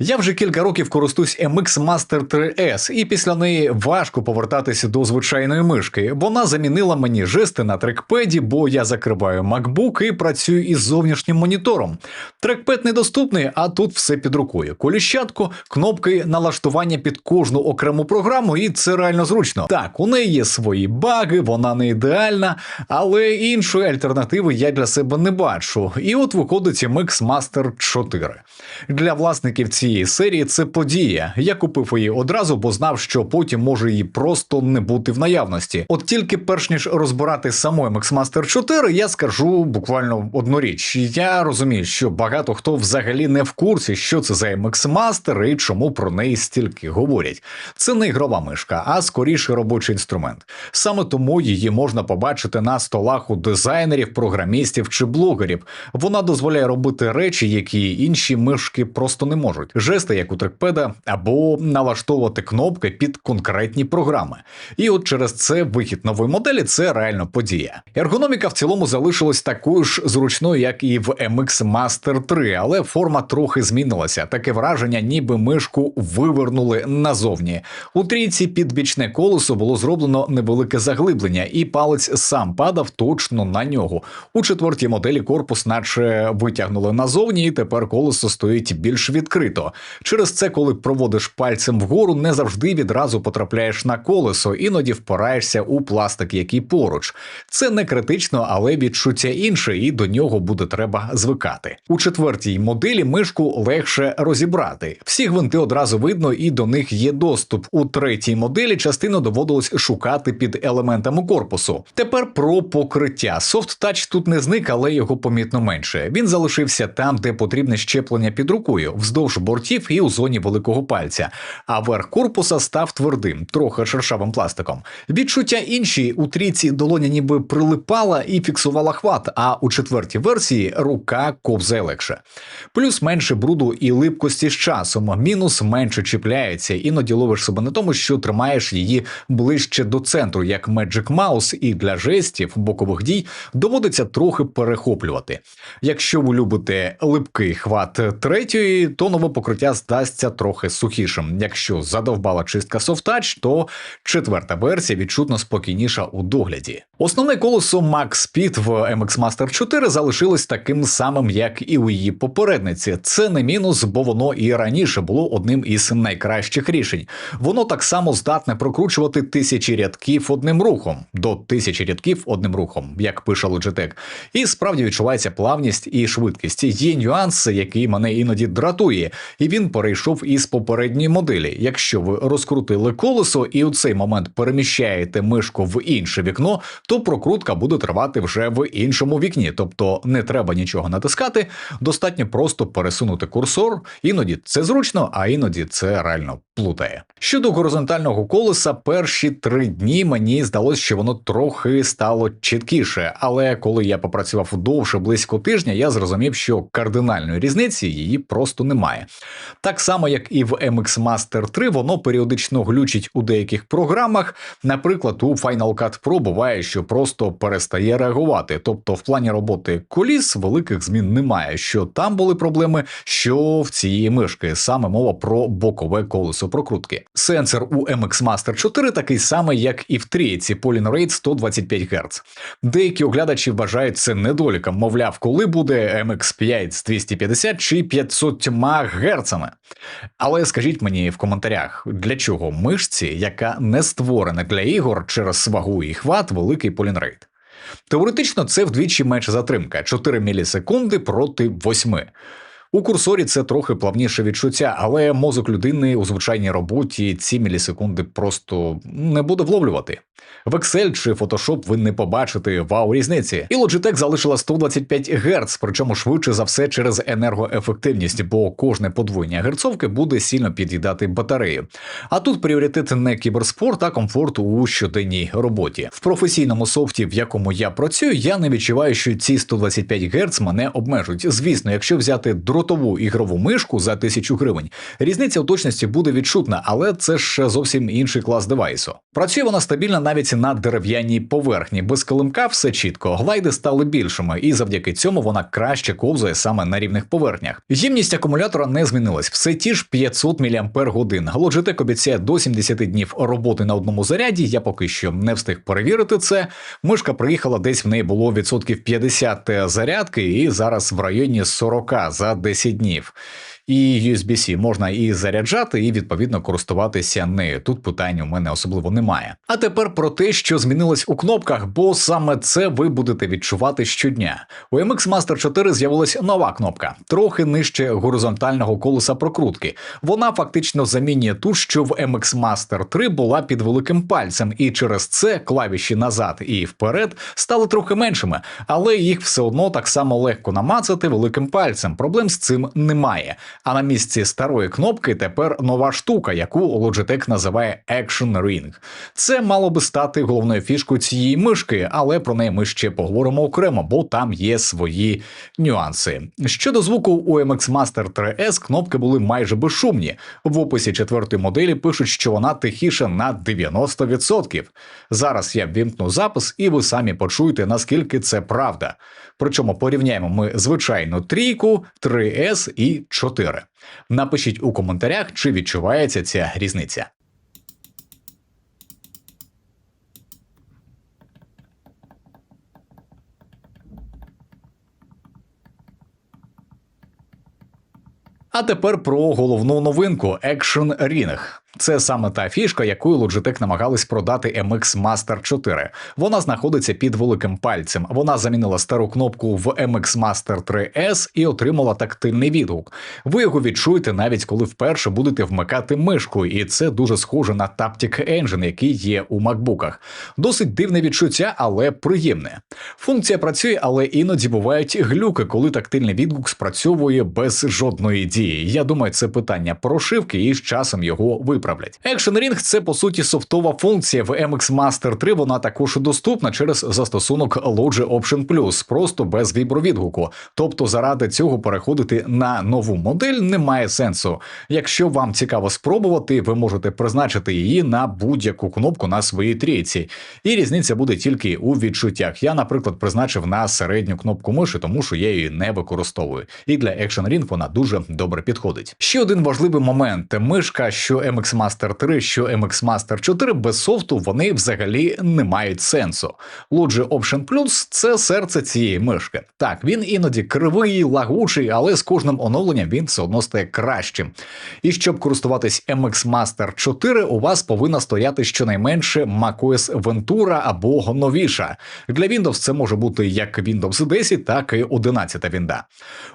Я вже кілька років користуюсь MX Master 3S, і після неї важко повертатися до звичайної мишки. Вона замінила мені жести на трекпеді, бо я закриваю MacBook і працюю із зовнішнім монітором. Трекпед недоступний, а тут все під рукою. Коліщатку, кнопки налаштування під кожну окрему програму, і це реально зручно. Так, у неї є свої баги, вона не ідеальна, але іншої альтернативи я для себе не бачу. І от виходить MX Master 4. Для власників цієї серії це подія. Я купив її одразу, бо знав, що потім може її просто не бути в наявності. От тільки перш ніж розбирати саму MX Master 4, я скажу буквально одну річ. Я розумію, що багато хто взагалі не в курсі, що це за MX і чому про неї стільки говорять. Це не ігрова мишка, а скоріше робочий інструмент. Саме тому її можна побачити на столах у дизайнерів, програмістів чи блогерів. Вона дозволяє робити речі, які інші мишки просто не можуть. Жести, як у трекпеда, або налаштовувати кнопки під конкретні програми. І от через це вихід нової моделі це реально подія. Ергономіка в цілому залишилась такою ж зручною, як і в MX Master 3, але форма трохи змінилася. Таке враження, ніби мишку вивернули назовні. У трійці під бічне колесо було зроблено невелике заглиблення, і палець сам падав точно на нього. У четвертій моделі корпус, наче витягнули назовні, і тепер колесо стоїть більш відкрито. Через це, коли проводиш пальцем вгору, не завжди відразу потрапляєш на колесо, іноді впираєшся у пластик, який поруч. Це не критично, але відчуття інше, і до нього буде треба звикати. У четвертій моделі мишку легше розібрати. Всі гвинти одразу видно, і до них є доступ. У третій моделі частину доводилось шукати під елементами корпусу. Тепер про покриття. Touch тут не зник, але його помітно менше. Він залишився там, де потрібне щеплення під рукою, вздовж бортів і у зоні великого пальця. А верх корпуса став твердим, трохи шершавим пластиком. Відчуття інші у трійці долоня ніби прилипала і фіксувала хват, а у четвертій версії рука ковзає легше. Плюс менше бруду і липкості з часом, мінус менше чіпляється, іноді ловиш себе на тому, що тримаєш її ближче до центру, як Magic Mouse, і для жестів бокових дій доводиться трохи перехоплювати. Якщо ви любите липкий хват третьої, то нове покриття здасться трохи сухішим. Якщо задовбала чистка Touch, то четверта версія відчутно спокійніша у догляді. Основне колесо Max Speed в MX Master 4 залишилось таким самим, як і у її попередниці. Це не мінус, бо воно і раніше було одним із найкращих рішень. Воно так само здатне прокручувати тисячі рядків одним рухом до тисячі рядків одним рухом, як пише Logitech. І справді відчувається плавність і швидкість. Є нюанс, який мене іноді дратує, і він перейшов із попередньої моделі. Якщо ви розкрутили колесо і у цей момент переміщаєте мишку в інше вікно, то прокрутка буде тривати вже в іншому вікні, тобто не треба нічого натискати, достатньо просто пересунути курсор. Іноді це зручно, а іноді це реально плутає. Щодо горизонтального колеса, перші три дні мені здалося, що воно трохи стало чіткіше, але коли я попрацював довше близько тижня, я зрозумів, що кардинальної різниці її просто немає. Так само, як і в MX Master 3, воно періодично глючить у деяких програмах. Наприклад, у Final Cut Pro буває, що просто перестає реагувати. Тобто, в плані роботи коліс великих змін немає. Що там були проблеми, що в цієї мишки саме мова про бокове колесо прокрутки. Сенсор у MX Master 4 такий самий, як і в трійці Rate 125 Гц. Деякі оглядачі вважають це недоліком, мовляв, коли буде MX5 з 250 чи 500 герцами. Але скажіть мені в коментарях, для чого мишці, яка не створена для ігор через вагу і хват, великий полінрейт? Теоретично це вдвічі менша затримка 4 мілісекунди проти 8. У курсорі це трохи плавніше відчуття, але мозок людини у звичайній роботі ці мілісекунди просто не буде вловлювати. В Excel чи Photoshop ви не побачите вау різниці. І Logitech залишила 125 Гц, причому швидше за все через енергоефективність, бо кожне подвоєння герцовки буде сильно під'їдати батарею. А тут пріоритет не кіберспорт, а комфорт у щоденній роботі. В професійному софті, в якому я працюю, я не відчуваю, що ці 125 Гц мене обмежують. Звісно, якщо взяти дротову ігрову мишку за 1000 гривень, різниця у точності буде відчутна, але це ж зовсім інший клас девайсу. Працює вона стабільно навіть на дерев'яній поверхні. Без килимка все чітко. Глайди стали більшими, і завдяки цьому вона краще ковзає саме на рівних поверхнях. Ємність акумулятора не змінилась. Все ті ж 500 мАч. Logitech обіцяє до 70 днів роботи на одному заряді. Я поки що не встиг перевірити це. Мишка приїхала десь в неї було відсотків 50 зарядки, і зараз в районі 40 за 10 днів. І USB-C можна і заряджати, і відповідно користуватися нею. Тут питань у мене особливо немає. А тепер про те, що змінилось у кнопках, бо саме це ви будете відчувати щодня. У MX Master 4 з'явилась нова кнопка, трохи нижче горизонтального колеса прокрутки. Вона фактично замінює ту, що в MX Master 3 була під великим пальцем, і через це клавіші назад і вперед стали трохи меншими, але їх все одно так само легко намацати великим пальцем. Проблем з цим немає. А на місці старої кнопки тепер нова штука, яку Logitech називає Action Ring. Це мало би стати головною фішкою цієї мишки, але про неї ми ще поговоримо окремо, бо там є свої нюанси. Щодо звуку у MX Master 3S кнопки були майже безшумні. В описі четвертої моделі пишуть, що вона тихіша на 90%. Зараз я ввімкну запис, і ви самі почуєте, наскільки це правда. Причому порівняємо ми звичайну трійку, 3S і 4. Напишіть у коментарях, чи відчувається ця різниця. А тепер про головну новинку Action Ring. Це саме та фішка, якою Logitech намагались продати MX Master 4. Вона знаходиться під великим пальцем. Вона замінила стару кнопку в MX Master 3S і отримала тактильний відгук. Ви його відчуєте навіть коли вперше будете вмикати мишку, і це дуже схоже на Taptic Engine, який є у макбуках. Досить дивне відчуття, але приємне. Функція працює, але іноді бувають глюки, коли тактильний відгук спрацьовує без жодної дії. Я думаю, це питання прошивки, і з часом його виправлять. Action Ring – це по суті софтова функція в MX Master 3. Вона також доступна через застосунок Logi Option Plus, просто без вібровідгуку. Тобто, заради цього переходити на нову модель немає сенсу. Якщо вам цікаво спробувати, ви можете призначити її на будь-яку кнопку на своїй трійці. І різниця буде тільки у відчуттях. Я, наприклад, призначив на середню кнопку миші, тому що я її не використовую. І для Action Ring вона дуже добре підходить. Ще один важливий момент: мишка, що MX Master 3, що MX Master 4 без софту вони взагалі не мають сенсу. Logi Option Plus – це серце цієї мишки. Так, він іноді кривий, лагучий, але з кожним оновленням він все одно стає кращим. І щоб користуватись MX Master 4, у вас повинна стояти щонайменше macOS Ventura або новіша. Для Windows це може бути як Windows 10, так і 11 вінда.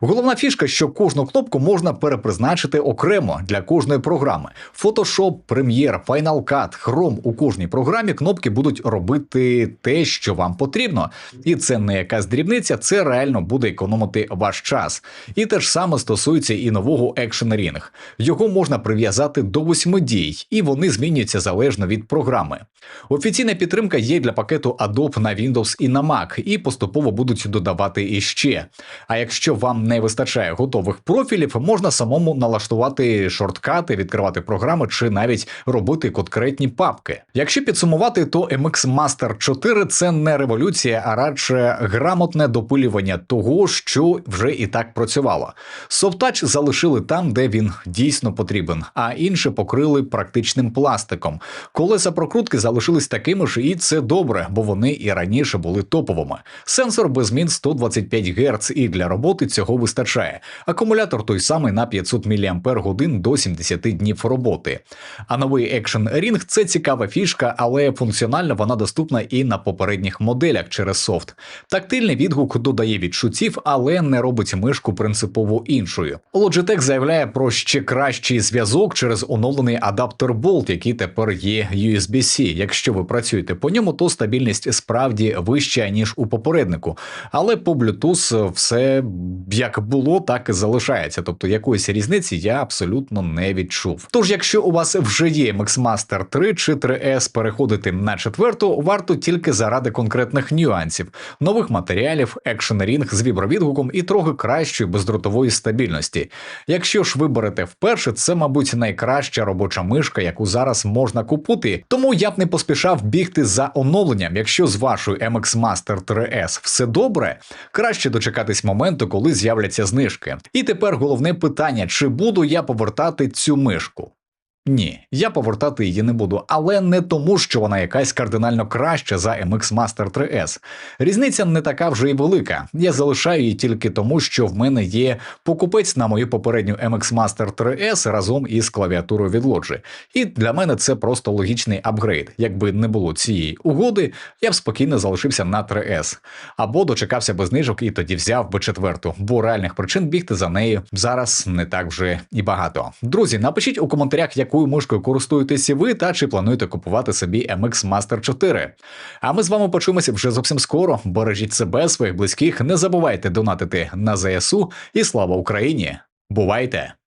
Головна фішка, що кожну кнопку можна перепризначити окремо для кожної програми. Photoshop, Premiere, Final Cut, Chrome у кожній програмі кнопки будуть робити те, що вам потрібно. І це не якась дрібниця, це реально буде економити ваш час. І те ж саме стосується і нового Action Ring. Його можна прив'язати до восьми дій, і вони змінюються залежно від програми. Офіційна підтримка є для пакету Adobe на Windows і на Mac, і поступово будуть додавати іще. А якщо вам не вистачає готових профілів, можна самому налаштувати шорткати, відкривати програми чи навіть робити конкретні папки. Якщо підсумувати, то MX Master 4 це не революція, а радше грамотне допилювання того, що вже і так працювало. Софтач залишили там, де він дійсно потрібен, а інше покрили практичним пластиком. Колеса прокрутки залишились такими ж, і це добре, бо вони і раніше були топовими. Сенсор без змін 125 Гц, і для роботи цього вистачає. Акумулятор той самий на 500 мАч до 70 днів роботи. А новий Action Ring – це цікава фішка, але функціонально вона доступна і на попередніх моделях через софт. Тактильний відгук додає відчуттів, але не робить мишку принципово іншою. Logitech заявляє про ще кращий зв'язок через оновлений адаптер Bolt, який тепер є USB-C. Якщо ви працюєте по ньому, то стабільність справді вища ніж у попереднику. Але по Bluetooth все як було, так і залишається. Тобто якоїсь різниці я абсолютно не відчув. Тож, якщо у вас вже є MXMaster 3 чи 3S, переходити на четверту варто тільки заради конкретних нюансів, нових матеріалів, екшен рінг з вібровідгуком і трохи кращої бездротової стабільності. Якщо ж виберете вперше, це, мабуть, найкраща робоча мишка, яку зараз можна купити. Тому я б не поспішав бігти за оновленням. Якщо з вашою MX Master 3S все добре, краще дочекатись моменту, коли з'являться знижки. І тепер головне питання: чи буду я повертати цю мишку? Ні, я повертати її не буду, але не тому, що вона якась кардинально краща за MX Master 3S. Різниця не така вже й велика. Я залишаю її тільки тому, що в мене є покупець на мою попередню MX Master 3S разом із клавіатурою від Logitech. І для мене це просто логічний апгрейд. Якби не було цієї угоди, я б спокійно залишився на 3S. Або дочекався би знижок і тоді взяв би четверту, бо реальних причин бігти за нею зараз не так вже і багато. Друзі, напишіть у коментарях, якою мишкою користуєтеся ви та чи плануєте купувати собі MX Master 4. А ми з вами почуємося вже зовсім скоро. Бережіть себе, своїх близьких, не забувайте донатити на ЗСУ і слава Україні! Бувайте!